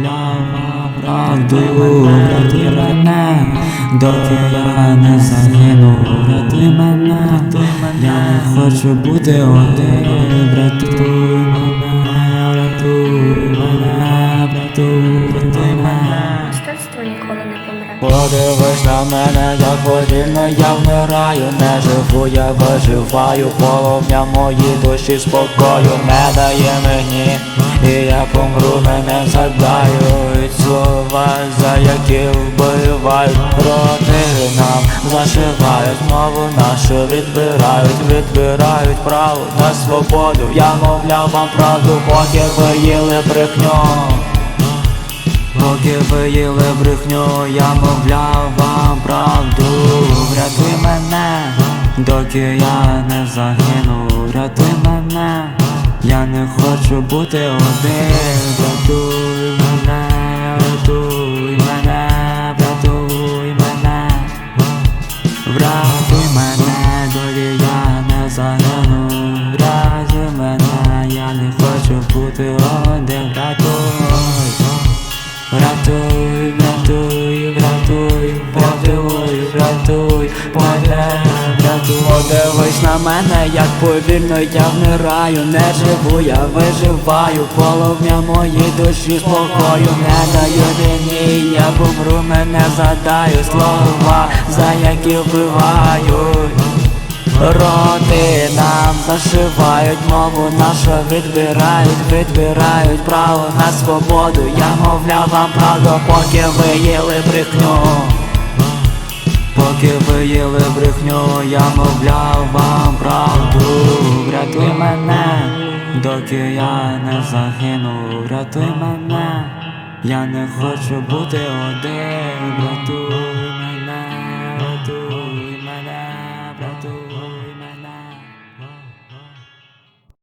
Для правду врати мене, доки я не загину, врати мене, я не хочу бути один, врати мене. Подивись на мене, як повільно я вмираю, не живу, я виживаю, полум'я моїй душі спокою не дає мені, і я помру, мене згадають слова, за які вбивають проти нам, зашивають мову нашу, відбирають, відбирають право на свободу. Я мовляв вам правду, поки ви їли брехню. Поки ви їли брехню, я мовляв вам правду, врятуй мене, доки я не загину, врятуй мене, я не хочу бути один, врятуй мене, врятуй мене, врятуй мене, врятуй мене, доки я не загину, врятуй мене, я не хочу бути один, врятуй. Врятуй, врятуй, врятуй, врятуй, врятуй, мене, врятуй. Подивись на мене, як повільно я вмираю, не живу, я виживаю, полум'я моїй душі спокою не даю мені, я помру, мене задаю слова, за які вбивають Роти нам зашивають мову нашу відбирають, відбирають право на свободу. Я мовляв вам правду, поки ви їли брехню. Поки ви їли брехню, я мовляв вам правду. Врятуй мене, доки я не загину, врятуй мене. Я не хочу бути один, врятуй